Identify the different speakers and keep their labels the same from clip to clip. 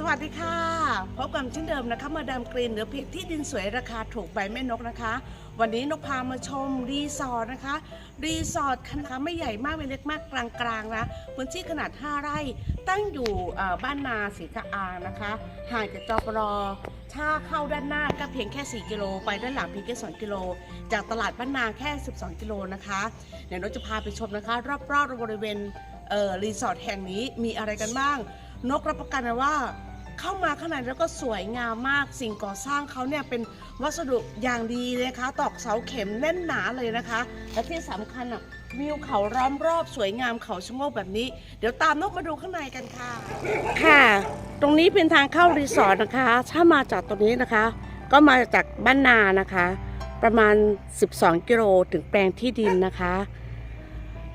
Speaker 1: สวัสดีค่ะ พบกันเช่นเดิมนะคะมาดามกรีนเหนือเพจที่ดินสวยราคาถูกใบแม่นกนะคะ วันนี้นกพามาชมรีสอร์ทนะคะ รีสอร์ทคนะคะไม่ใหญ่มากไม่เล็กมากกลางๆนะพื้นที่ขนาด 5 ไร่ตั้งอยู่บ้านนาศรีกะอานะคะ ห่างจากจปรถ้าเข้าด้านหน้าก็เพียงแค่ 4 กิโล ไปด้านหลังเพียงแค่2กิโล จากตลาดบ้านนาแค่ 12 กิโลนะคะเดี๋ยวนกจะพาไปชมนะคะ รอบๆบริเวณเรีสอร์ทแห่งนี้มีอะไรกันบ้าง นกรับประกันว่า เข้ามาข้างในแล้วก็สวยงามมากสิ่งก่อสร้างเขาเนี่ยเป็นวัสดุอย่างดีนะคะ ตอกเสาเข็มแน่นหนาเลยนะคะ และที่สำคัญอะวิวเขาล้อมรอบสวยงามเขาชะโงกแบบนี้ เดี๋ยวตามนกมาดูข้างในกันค่ะ ค่ะ ตรงนี้เป็นทางเข้ารีสอร์ทนะคะ ถ้ามาจากตรงนี้นะคะ ก็มาจากบ้านนานะคะ ประมาณ 12 กิโลถึงแปลงที่ดินนะคะ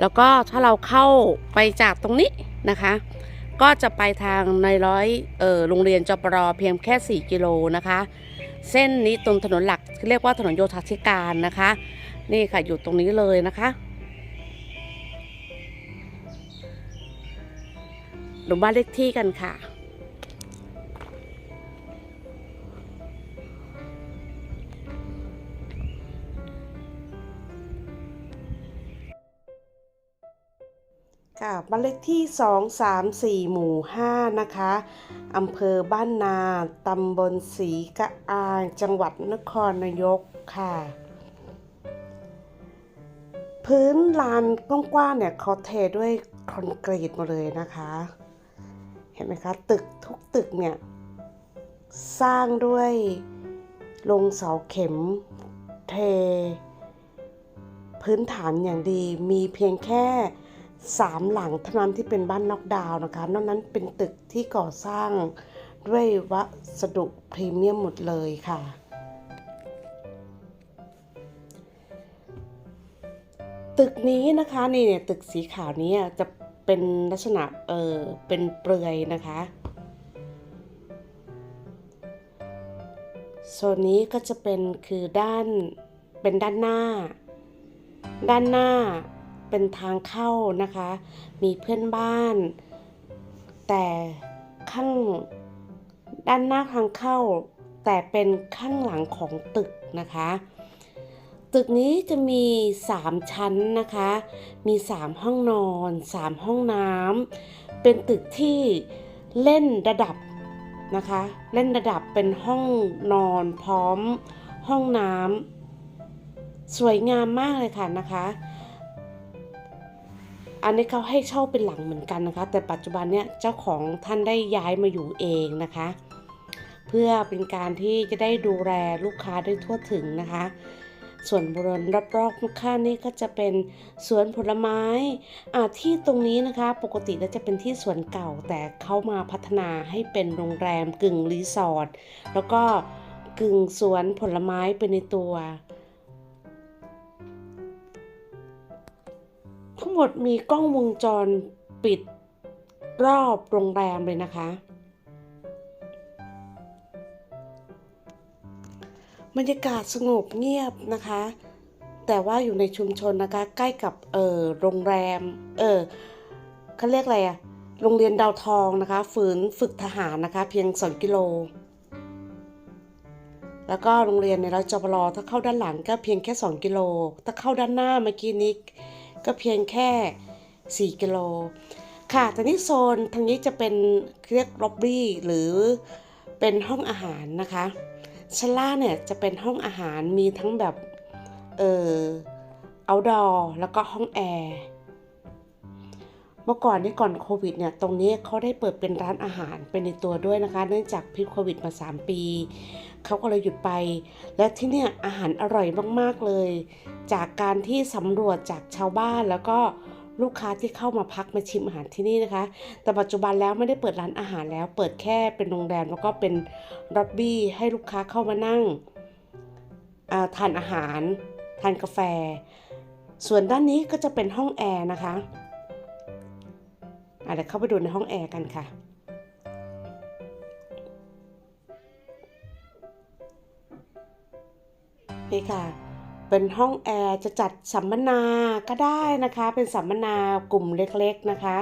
Speaker 1: แล้วก็ถ้าเราเข้าไปจากตรงนี้นะคะ ก็จะไปทางในร้อยเออโรงเรียนจปรเพียงแค่ 4 กิโลนะคะ เส้นนี้ตรงถนนหลักเรียกว่าถนนโยธาธิการนะคะ นี่ค่ะอยู่ตรงนี้เลยนะคะดูบ้านเลขที่กันค่ะ ค่ะบ้านเลขที่ 2 3 4 หมู่ 5 นะคะอำเภอบ้านนาตำบลศรีกะอาง จังหวัดนครนายกค่ะ พื้นลานกว้างๆเนี่ยเขาเทด้วยคอนกรีตมาเลยนะคะ เห็นไหมคะ ตึกทุกตึกเนี่ย สร้างด้วยลงเสาเข็มเท พื้นฐานอย่างดีมีเพียงแค่ สามหลังเท่านั้นที่เป็นบ้านน็อกดาวน์นะคะ นอกนั้นเป็นตึกที่ก่อสร้างด้วยวัสดุพรีเมียมหมดเลยค่ะ ตึกนี้นะคะนี่เนี่ยตึกสีขาวนี้จะเป็นลักษณะเออเป็นเปลือยนะคะโซนนี้ก็จะเป็นคือด้านเป็นด้านหน้า ด้านหน้า เป็นทางเข้านะคะ มีเพื่อนบ้าน แต่ข้างด้านหน้าทางเข้า แต่เป็นข้างหลังของตึกนะคะ ตึกนี้จะมี 3 ชั้นนะคะ มี 3 ห้องนอน 3 ห้องน้ำเป็นตึกที่เล่นระดับนะคะ เล่นระดับเป็นห้องนอนพร้อมห้องน้ำสวยงามมากเลยค่ะนะคะ อันนี้เขาให้เช่าเป็นหลังเหมือนกันนะคะ แต่ปัจจุบันเนี่ยเจ้าของท่านได้ย้ายมาอยู่เองนะคะ เพื่อเป็นการที่จะได้ดูแลลูกค้าได้ทั่วถึงนะคะ ส่วนบริเวณรอบๆข้างนี่ก็จะเป็นสวนผลไม้อ่าที่ตรงนี้นะคะ ปกติแล้วจะเป็นที่สวนเก่า แต่เขามาพัฒนาให้เป็นโรงแรมกึ่งรีสอร์ทแล้วก็กึ่งสวนผลไม้เป็นในตัว ทั้งหมดมีกล้องวงจรปิดรอบโรงแรมเลยนะคะ บรรยากาศสงบเงียบนะคะ แต่ว่าอยู่ในชุมชนนะคะ ใกล้กับเออโรงแรม เออเขาเรียกอะไรอะโรงเรียนดาวทองนะคะ ฝืนฝึกทหารนะคะ เพียง 2 กิโล แล้วก็โรงเรียนในรัจปรถ้าเข้าด้านหลังก็เพียงแค่ 2 กิโล ถ้าเข้าด้านหน้าเมื่อกี้นี้ ก็เพียงแค่ 4 กิโล ค่ะตอนนี้โซนทางนี้จะเป็นเรียกล็อบบี้หรือเป็นห้องอาหารนะคะชั้นล่างเนี่ยจะเป็นห้องอาหารมีทั้งแบบเออเอาดอแล้วก็ห้องแอร์ เมื่อก่อนนี่ก่อนโควิดเนี่ยตรงนี้เขาได้เปิดเป็นร้านอาหารเป็นในตัวด้วยนะคะ เนื่องจากพิษโควิดมา 3 ปีเขาก็เลยหยุดไป และที่เนี่ยอาหารอร่อยมากๆเลย จากการที่สำรวจจากชาวบ้านแล้วก็ลูกค้าที่เข้ามาพักมาชิมอาหารที่นี่นะคะ แต่ปัจจุบันแล้วไม่ได้เปิดร้านอาหารแล้ว เปิดแค่เป็นโรงแรมแล้วก็เป็นร็อบบี้ให้ลูกค้าเข้ามานั่งาทานอาหาร ทานกาแฟ ส่วนด้านนี้ก็จะเป็นห้องแอร์นะคะ อะเดี๋ยวเข้าไปดูในห้องแอร์กันค่ะนี่ค่ะ เป็นห้องแอร์จะจัดสัมมนาก็ได้นะคะ เป็นสัมมนากลุ่มเล็กๆนะคะ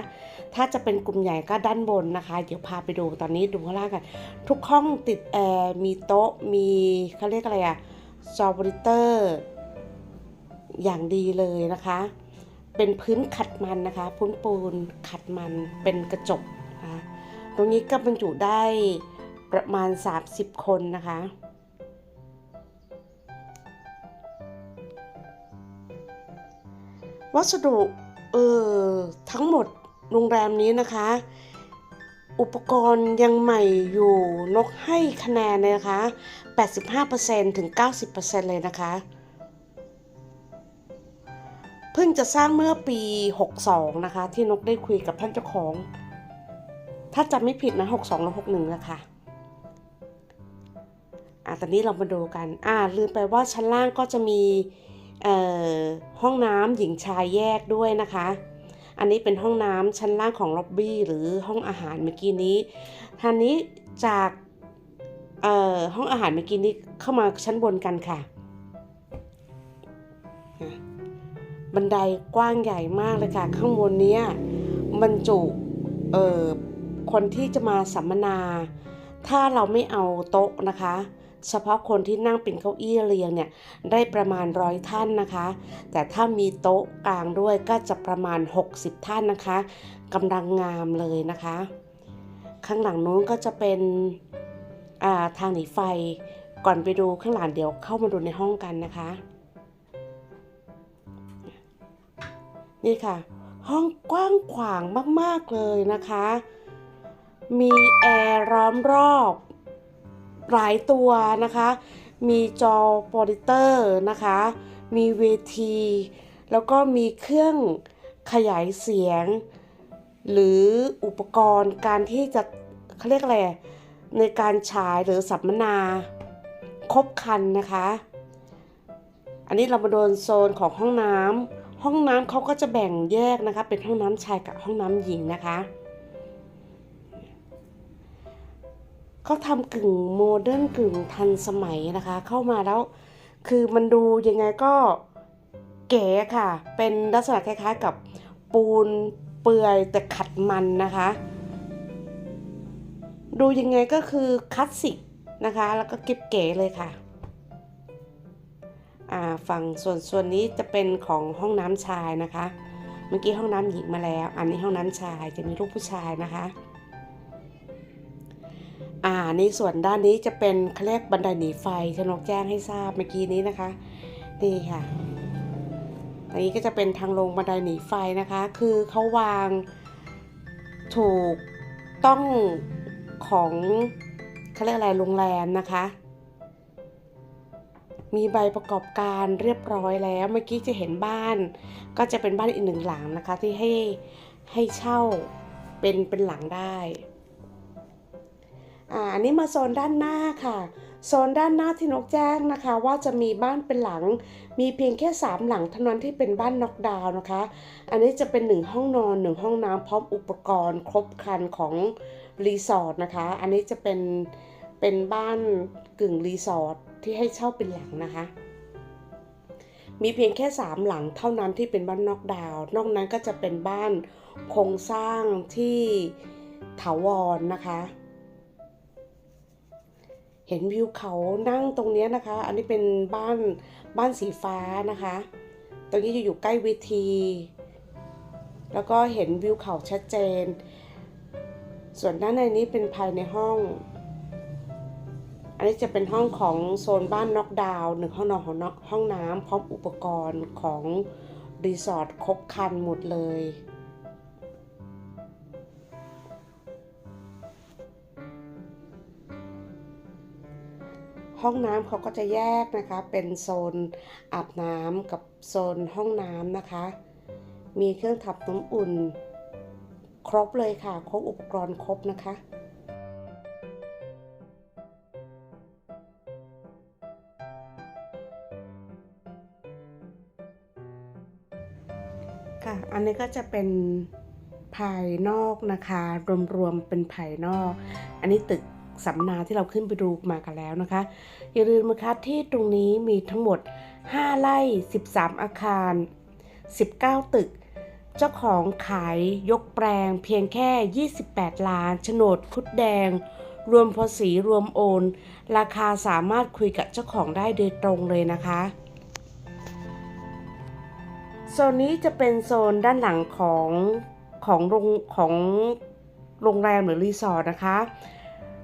Speaker 1: ถ้าจะเป็นกลุ่มใหญ่ก็ด้านบนนะคะ เดี๋ยวพาไปดูตอนนี้ดูข้างล่างกัน ทุกห้องติดแอร์ มีโต๊ะ มีเขาเรียกอะไรอะจอบริเตอร์ อย่างดีเลยนะคะ เป็นพื้นขัดมันนะคะ พื้นปูนขัดมันเป็นกระจกนะคะตรงนี้ก็บรรจุได้ประมาณ 30 คนนะคะวัสดุเออทั้งหมดโรงแรมนี้นะคะ อุปกรณ์ยังใหม่อยู่นกให้คะแนนเลยนะคะ 85%ถึง 90%เลยนะคะ เพิ่งจะสร้างเมื่อปี 62 นะคะ ที่นกได้คุยกับท่านเจ้าของ ถ้าจำไม่ผิดนะ 62แล้ว61 นะคะอะตอนนี้เรามาดูกัน อ่า ลืมไปว่าชั้นล่างก็จะมีห้องน้ำหญิงชายแยกด้วยนะคะ อันนี้เป็นห้องน้ำชั้นล่างของล็อบบี้หรือห้องอาหารเมื่อกี้นี้ทางนี้จากห้องอาหารเมื่อกี้นี้เข้ามาชั้นบนกันค่ะ บันไดกว้างใหญ่มากเลยค่ะ ข้างบนเนี้ยบรรจุเอ่อคนที่จะมาสัมมนา ถ้าเราไม่เอาโต๊ะนะคะ เฉพาะคนที่นั่งเป็นเก้าอี้เรียงเนี่ยได้ประมาณร้อยท่านนะคะ แต่ถ้ามีโต๊ะกลางด้วยก็จะประมาณ 60 ท่านนะคะกำลังงามเลยนะคะ ข้างหลังนู้นก็จะเป็นอ่าทางหนีไฟก่อนไปดูข้างหลังเดี๋ยวเข้ามาดูในห้องกันนะคะ นี่ค่ะ ห้องกว้างขวางมากๆเลยนะคะ มีแอร์ล้อมรอบหลายตัวนะคะ มีจอโปรดิเตอร์นะคะ มีเวที แล้วก็มีเครื่องขยายเสียง หรืออุปกรณ์การที่จะเขาเรียกอะไรอะในการฉายหรือสัมมนาครบครันนะคะ อันนี้เรามาโดนโซนของห้องน้ำ ห้องน้ำเขาก็จะแบ่งแยกนะคะ เป็นห้องน้ำชายกับห้องน้ำหญิงนะคะเขาทำกึ่งโมเดิร์นกึ่งทันสมัยนะคะ เข้ามาแล้วคือมันดูยังไงก็เก๋ค่ะ เป็นลักษณะคล้ายๆกับปูนเปื่อยแต่ขัดมันนะคะ ดูยังไงก็คือคลาสสิกนะคะ แล้วก็เก็บเก๋เลยค่ะ ฝั่งส่วนส่วนนี้จะเป็นของห้องน้ำชายนะคะ เมื่อกี้ห้องน้ำหญิงมาแล้ว อันนี้ห้องน้ำชายจะมีรูปผู้ชายนะคะอ่าในส่วนด้านนี้จะเป็นเขาเรียกบันไดหนีไฟที่นกแจ้งให้ทราบเมื่อกี้นี้นะคะนี่ค่ะอันนี้ก็จะเป็นทางลงบันไดหนีไฟนะคะ คือเขาวางถูกต้องของเขาเรียกอะไรโรงแรมนะคะ มีใบประกอบการเรียบร้อยแล้ว เมื่อกี้จะเห็นบ้าน ก็จะเป็นบ้านอีกหนึ่งหลังนะคะ ที่ให้ให้เช่าเป็นเป็นหลังได้อ่าอันนี้มาโซนด้านหน้าค่ะโซนด้านหน้าที่นกแจ้งนะคะ ว่าจะมีบ้านเป็นหลัง มีเพียงแค่ 3 หลังเท่านั้นที่เป็นบ้านน็อกดาวน์นะคะ อันนี้จะเป็น 1 ห้องนอน 1 ห้องน้ำพร้อมอุปกรณ์ครบครันของรีสอร์ทนะคะ อันนี้จะเป็นเป็นบ้านกึ่งรีสอร์ท ที่ให้เช่าเป็นหลังนะคะ มีเพียงแค่ 3 หลังเท่านั้นที่เป็นบ้านนอกดาวน์นอกนั้นก็จะเป็นบ้านโครงสร้างที่ถาวรนะคะ เห็นวิวเขานั่งตรงนี้นะคะ อันนี้เป็นบ้านบ้านสีฟ้านะคะ ตรงนี้จะอยู่ใกล้เวที แล้วก็เห็นวิวเขาชัดเจน ส่วนด้านในนี้เป็นภายในห้อง นนี้จะเป็นห้องของโซนบ้านน็อกดาวน์หนึ่งห้องนอนของนอกห้องน้ำพร้อมอุปกรณ์ของรีสอร์ทครบคันหมดเลยห้องน้ำเขาก็จะแยกนะคะ เป็นโซนอาบน้ำกับโซนห้องน้ำนะคะ มีเครื่องทำน้ำอุ่น ครบเลยค่ะ ครบอุปกรณ์ครบนะคะ นี้ก็จะเป็นภายนอกนะคะ รวมๆเป็นภายนอก อันนี้ตึกสัมมนาที่เราขึ้นไปดูมากันแล้วนะคะ อย่าลืมนะคะที่ตรงนี้มีทั้งหมด 5 ไร่ 13 อาคาร 19 ตึก เจ้าของขายยกแปลงเพียงแค่ 28 ล้านโฉนดคุดแดง รวมภาษีรวมโอน ราคาสามารถคุยกับเจ้าของได้โดยตรงเลยนะคะ โซนนี้จะเป็นโซนด้านหลังของของโรงของโรงแรมหรือรีสอร์ทนะคะ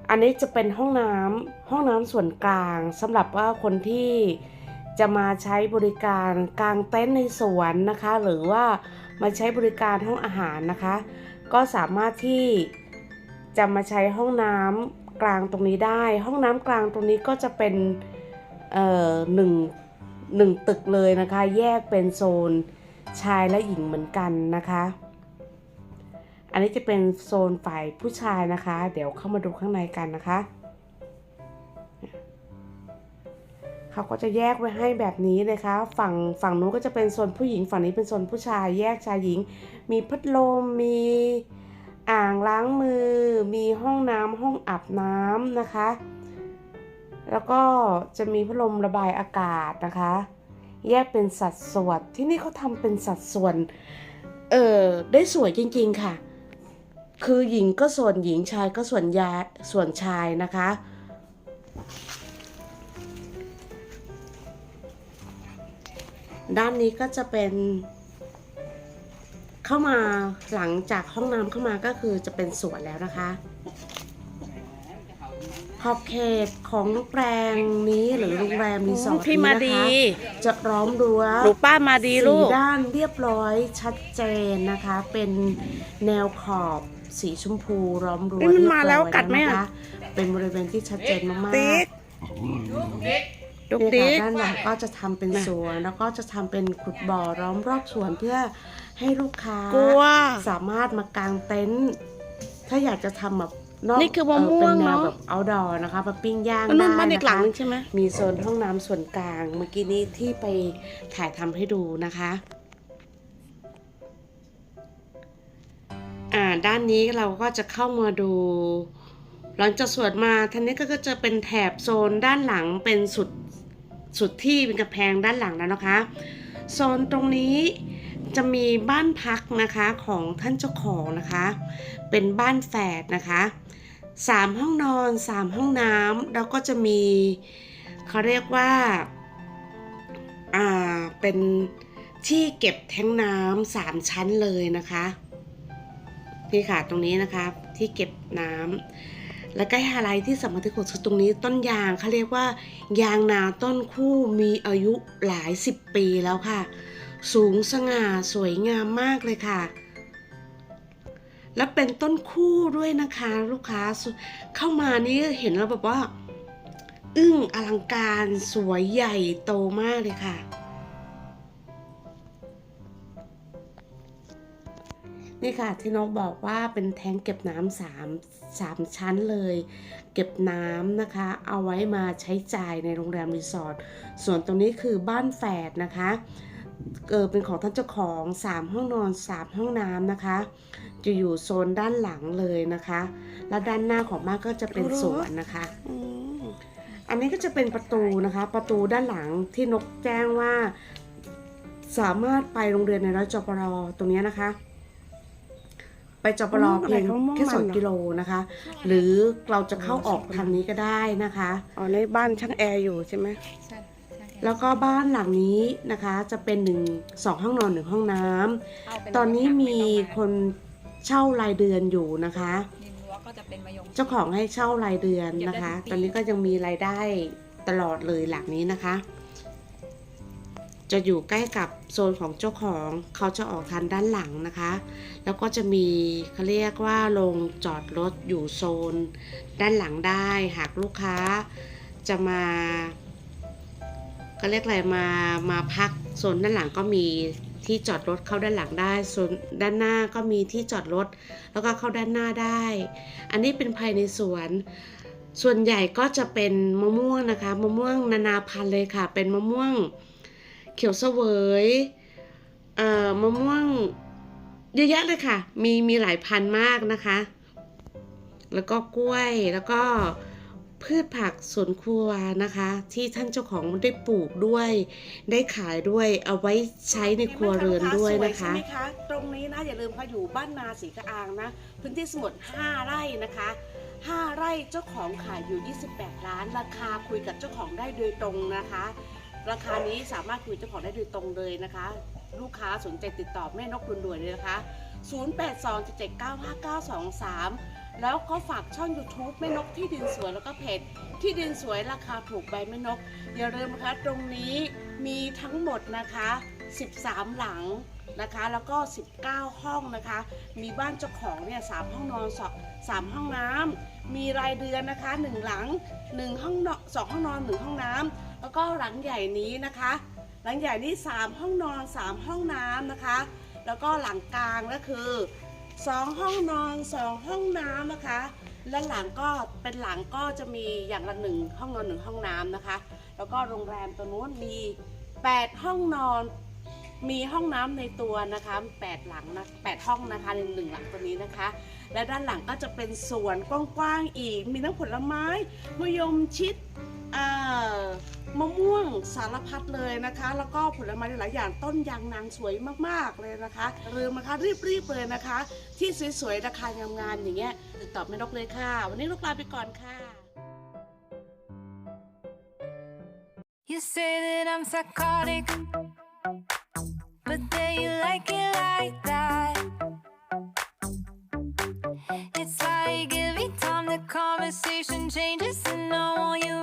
Speaker 1: อันนี้จะเป็นห้องน้ำห้องน้ำส่วนกลางสำหรับว่าคนที่จะมาใช้บริการกลางเต็นท์ในสวนนะคะ หรือว่ามาใช้บริการห้องอาหารนะคะ ก็สามารถที่จะมาใช้ห้องน้ำกลางตรงนี้ได้ ห้องน้ำกลางตรงนี้ก็จะเป็นเอ่อหนึ่งหนึ่งตึกเลยนะคะ แยกเป็นโซน ชายและหญิงเหมือนกันนะคะ อันนี้จะเป็นโซนฝ่ายผู้ชายนะคะ เดี๋ยวเข้ามาดูข้างในกันนะคะเขาก็จะแยกไว้ให้แบบนี้นะคะ ฝั่งฝั่งนู้นก็จะเป็นโซนผู้หญิงฝั่งนี้เป็นโซนผู้ชาย แยกชายหญิง มีพัดลมมีอ่างล้างมือ มีห้องน้ำห้องอาบน้ำนะคะ แล้วก็จะมีพัดลมระบายอากาศนะคะ แยกเป็นสัดส่วนที่นี่เขาทำเป็นสัดส่วน เออได้สวยจริงๆค่ะ คือหญิงก็ส่วนหญิงชายก็ส่วนยาส่วนชายนะคะ ด้านนี้ก็จะเป็น เข้ามาหลังจากห้องน้ำเข้ามาก็คือจะเป็นสวนแล้วนะคะ ขอบเขตของโรงแรมนี้หรือโรงแรมรีสอร์ท
Speaker 2: พี่
Speaker 1: นี้
Speaker 2: มา
Speaker 1: นะ
Speaker 2: ดี
Speaker 1: คะจะล้อมรั้ว
Speaker 2: หนูป้ามาดีลูก
Speaker 1: สีด้านเรียบร้อยชัดเจนนะคะ เป็นแนวขอบสีชมพูล้อมรั้ว
Speaker 2: เอ้ยมันมา
Speaker 1: เรียบร้อย
Speaker 2: แล้วกัดไหมอะ
Speaker 1: นะคะเป็นบริเวณที่ชัดเจนมากๆ
Speaker 2: ติ๊กดุก
Speaker 1: เนี่ย
Speaker 2: ดิ๊
Speaker 1: ค่ะ
Speaker 2: ก
Speaker 1: ด้านหลังก็จะทำเป็นสวนแล้วก็จะทำเป็นขุดบ่อล้อมรอบสวนเพื่อให้ลูกค้าก
Speaker 2: ลัว
Speaker 1: สามารถมากางเต็นท์ถ้าอยากจะทำแบบ นอก
Speaker 2: นี่คือมะม่วง
Speaker 1: เป็นแนว
Speaker 2: เนอะ
Speaker 1: แบบเอาดอนะคะมาปิ้งย่าง
Speaker 2: มันนุ่น
Speaker 1: ได้
Speaker 2: บ้านอีกหลังะ
Speaker 1: คะ
Speaker 2: นึงใช่ไหม
Speaker 1: มีโซนห้องน้ำส่วนกลาง เมื่อกี้นี้ที่ไปถ่ายทำให้ดูนะคะอ่าด้านนี้เราก็จะเข้ามาดู หลังจากสวนมาท่านนี้ก็จะเป็นแถบโซนด้านหลังเป็นสุดสุดที่เป็นกระแพงด้านหลังแล้วนะคะ โซนตรงนี้จะมีบ้านพักนะคะของท่านเจ้าของนะคะ เป็นบ้านแฝดนะคะ สามห้องนอนสามห้องน้ำแล้วก็จะมีเขาเรียกว่าอ่าเป็นที่เก็บแท้งน้ำสามชั้นเลยนะคะนี่ค่ะตรงนี้นะคะที่เก็บน้ำและใกล้ไฮไลท์ที่สำคัญที่สุดคือตรงนี้ต้นยางเขาเรียกว่ายางนาต้นคู่มีอายุหลายสิบปีแล้วค่ะ สูงสง่าสวยงามมากเลยค่ะ และเป็นต้นคู่ด้วยนะคะ ลูกค้าเข้ามานี่เห็นแล้วแบบว่า อึ้งอลังการสวยใหญ่โตมากเลยค่ะ นี่ค่ะที่น้องบอกว่าเป็นแทงเก็บน้ำสามสามชั้นเลย เก็บน้ำนะคะ เอาไว้มาใช้จ่ายในโรงแรมรีสอร์ทส่วนตรงนี้คือบ้านแฝดนะคะเออเป็นของท่านเจ้าของ 3 ห้องนอน 3 ห้องน้ำนะคะ จะอยู่โซนด้านหลังเลยนะคะ และด้านหน้าของบ้านก็จะเป็นสวนนะคะ
Speaker 2: อืม
Speaker 1: อันนี้ก็จะเป็นประตูนะคะ ประตูด้านหลังที่นกแจ้งว่า สามารถไปโรงเรียนในร้อยจปรตรงเนี้ยนะคะ ไปจปรเพียงแค่สองกิโลนะคะ หรือเราจะเข้าออกทางนี้ก็ได้นะคะ
Speaker 2: อ๋อในบ้านช่างแอร์อยู่ใช่ไหม
Speaker 3: ใช่ใช่
Speaker 1: แล้วก็บ้านหลังนี้นะคะจะเป็นหนึ่งสองห้องนอนหนึ่งห้องน้ำ
Speaker 3: เอาไปเลย
Speaker 1: ตอนนี้
Speaker 3: ค่ะ
Speaker 1: มี
Speaker 3: ไต้องา
Speaker 1: คน เช่ารายเดือนอยู่นะคะ
Speaker 3: ดินรั้วก็จะเป็นมะยง
Speaker 1: เจ้าของให้เช่ารายเดือนนะคะ
Speaker 3: เก็บได้ทุกปี
Speaker 1: ตอนนี้ก็ยังมีรายได้ตลอดเลยหลังนี้นะคะ จะอยู่ใกล้กับโซนของเจ้าของเขาจะออกทางด้านหลังนะคะ แล้วก็จะมีเขาเรียกว่าโรงจอดรถอยู่โซน ด้านหลังได้หากลูกค้าจะมาก็เรียกอะไรมามาพักโซนด้านหลังก็มี ที่จอดรถเข้าด้านหลังได้โซนด้านหน้าก็มีที่จอดรถ แล้วก็เข้าด้านหน้าได้ อันนี้เป็นภายในสวน ส่วนใหญ่ก็จะเป็นมะม่วงนะคะ มะม่วงนานาพันธุ์เลยค่ะ เป็นมะม่วงเขียวเสวยเอ่อมะม่วงเยอะแยะเลยค่ะ มีมีหลายพันธุ์มากนะคะ
Speaker 2: แล้วก็กล้วย แล้วก็ พืชผักสวนครัวนะคะ ที่ท่านเจ้าของได้ปลูกด้วย ได้ขายด้วยเอาไว้ใช้ในครัวเรือนด้วยนะคะ
Speaker 1: ใช่ไหมคะตรงนี้นะอย่าลืมค่ะอยู่บ้านนาสีกระอางนะ พื้นที่สมุด5ไร่นะคะ 5 ไร่เจ้าของขายอยู่ 28 ล้าน ราคาคุยกับเจ้าของได้โดยตรงนะคะ ราคานี้สามารถคุยกับเจ้าของได้โดยตรงเลยนะคะ ลูกค้าสนใจติดต่อแม่นกด่วนเลยนะคะ 0827795923 แล้วก็ฝากช่อง YouTube แม่นกที่ดินสวยแล้วก็เพจที่ดินสวยราคาถูกใบแม่นก อย่าลืมนะคะตรงนี้มีทั้งหมดนะคะ 13 หลังนะคะ แล้วก็ 19 ห้องนะคะ มีบ้านเจ้าของเนี่ยสห้องนอนสองสามห้องน้ำมีรายเดือนนะคะ 1 หลัง 1 ห้องนอนสองห้องนอน 1 ห้องน้ำแล้วก็หลังใหญ่นี้นะคะ หลังใหญ่นี่3ห้องนอน 3 ห้องน้ำนะคะ แล้วก็หลังกลางก็คือ 2ห้องนอน2ห้องน้ำนะคะ และหลังก็เป็นหลังก็จะมีอย่างละหนึ่งห้องนอนหนึ่งห้องน้ำนะคะ แล้วก็โรงแรมตัวนู้นมี 8 ห้องนอนมีห้องน้ำในตัวนะคะ8หลังนะ8ห้องนะคะในหนึ่งหลังตัวนี้นะคะ และด้านหลังก็จะเป็นสวนกว้างๆอีก มีทั้งผลไม้มะยมชิดอ่า มะม่วงสารพัดเลยนะคะ แล้วก็ผลไม้หลายอย่างต้นยางนางสวยมากๆเลยนะคะลืมนะคะรีบๆเลยนะคะ ที่สวยๆราคางามๆอย่างเงี้ยติดต่อแม่นกเลยค่ะ วันนี้ลูกลาไปก่อนค่ะ
Speaker 4: You say that I'm psychotic, but then you like it like that. It's like every time the conversation changes, and no one